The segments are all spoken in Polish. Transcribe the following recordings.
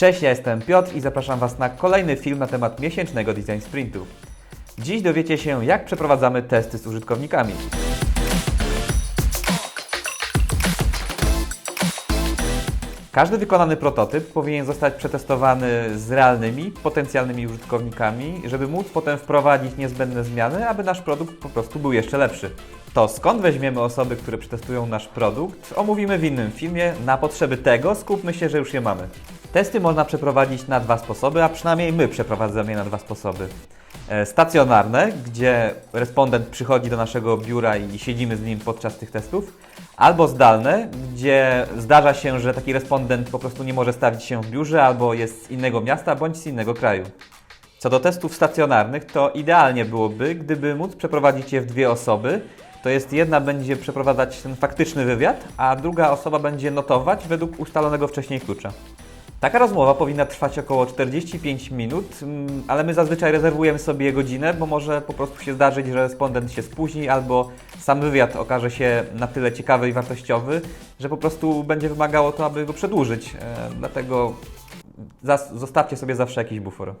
Cześć, ja jestem Piotr i zapraszam Was na kolejny film na temat miesięcznego design sprintu. Dziś dowiecie się, jak przeprowadzamy testy z użytkownikami. Każdy wykonany prototyp powinien zostać przetestowany z realnymi, potencjalnymi użytkownikami, żeby móc potem wprowadzić niezbędne zmiany, aby nasz produkt po prostu był jeszcze lepszy. To skąd weźmiemy osoby, które przetestują nasz produkt, omówimy w innym filmie. Na potrzeby tego skupmy się, że już je mamy. Testy można przeprowadzić na dwa sposoby, a przynajmniej my przeprowadzamy je na dwa sposoby. E, Stacjonarne, gdzie respondent przychodzi do naszego biura i siedzimy z nim podczas tych testów, albo zdalne, gdzie zdarza się, że taki respondent po prostu nie może stawić się w biurze albo jest z innego miasta bądź z innego kraju. Co do testów stacjonarnych, to idealnie byłoby, gdyby móc przeprowadzić je w dwie osoby. To jest jedna będzie przeprowadzać ten faktyczny wywiad, a druga osoba będzie notować według ustalonego wcześniej klucza. Taka rozmowa powinna trwać około 45 minut, mm, ale my zazwyczaj rezerwujemy sobie godzinę, bo może po prostu się zdarzyć, że respondent się spóźni albo sam wywiad okaże się na tyle ciekawy i wartościowy, że po prostu będzie wymagało to, aby go przedłużyć. E, Dlatego zostawcie sobie zawsze jakiś bufor.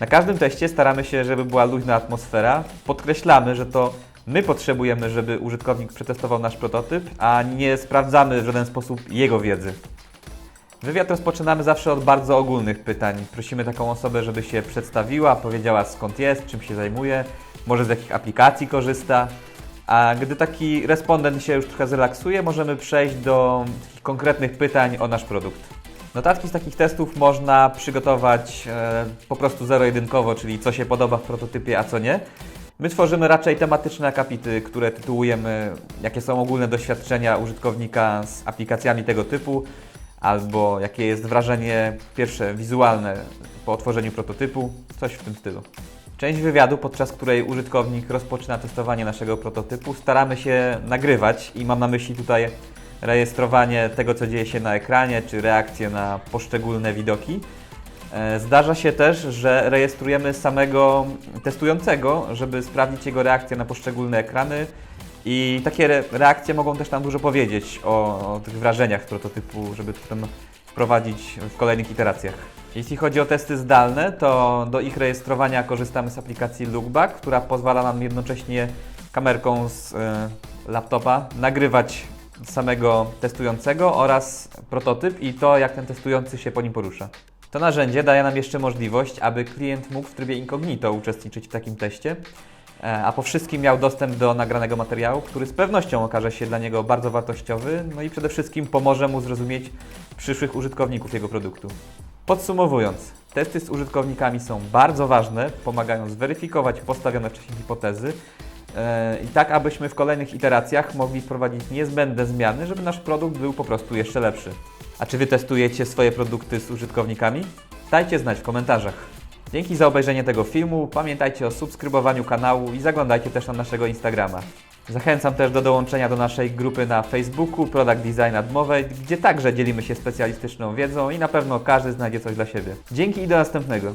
Na każdym teście staramy się, żeby była luźna atmosfera. Podkreślamy, że to my potrzebujemy, żeby użytkownik przetestował nasz prototyp, a nie sprawdzamy w żaden sposób jego wiedzy. Wywiad rozpoczynamy zawsze od bardzo ogólnych pytań. Prosimy taką osobę, żeby się przedstawiła, powiedziała skąd jest, czym się zajmuje, może z jakich aplikacji korzysta. A gdy taki respondent się już trochę zrelaksuje, możemy przejść do konkretnych pytań o nasz produkt. Notatki z takich testów można przygotować e, po prostu zero-jedynkowo, czyli co się podoba w prototypie, a co nie. My tworzymy raczej tematyczne akapity, które tytułujemy, jakie są ogólne doświadczenia użytkownika z aplikacjami tego typu, albo jakie jest wrażenie pierwsze wizualne po otworzeniu prototypu, coś w tym stylu. Część wywiadu, podczas której użytkownik rozpoczyna testowanie naszego prototypu, staramy się nagrywać i mam na myśli tutaj rejestrowanie tego, co dzieje się na ekranie, czy reakcje na poszczególne widoki. E, Zdarza się też, że rejestrujemy samego testującego, żeby sprawdzić jego reakcję na poszczególne ekrany. I takie re reakcje mogą też nam dużo powiedzieć o, o tych wrażeniach prototypu, żeby potem wprowadzić w kolejnych iteracjach. Jeśli chodzi o testy zdalne, to do ich rejestrowania korzystamy z aplikacji Lookback, która pozwala nam jednocześnie kamerką z e, laptopa nagrywać samego testującego oraz prototyp i to, jak ten testujący się po nim porusza. To narzędzie daje nam jeszcze możliwość, aby klient mógł w trybie incognito uczestniczyć w takim teście, a po wszystkim miał dostęp do nagranego materiału, który z pewnością okaże się dla niego bardzo wartościowy, no i przede wszystkim pomoże mu zrozumieć przyszłych użytkowników jego produktu. Podsumowując, testy z użytkownikami są bardzo ważne, pomagają zweryfikować postawione wcześniej hipotezy e, i tak, abyśmy w kolejnych iteracjach mogli wprowadzić niezbędne zmiany, żeby nasz produkt był po prostu jeszcze lepszy. A czy Wy testujecie swoje produkty z użytkownikami? Dajcie znać w komentarzach. Dzięki za obejrzenie tego filmu. Pamiętajcie o subskrybowaniu kanału i zaglądajcie też na naszego Instagrama. Zachęcam też do dołączenia do naszej grupy na Facebooku Product Design Admowej, gdzie także dzielimy się specjalistyczną wiedzą i na pewno każdy znajdzie coś dla siebie. Dzięki i do następnego.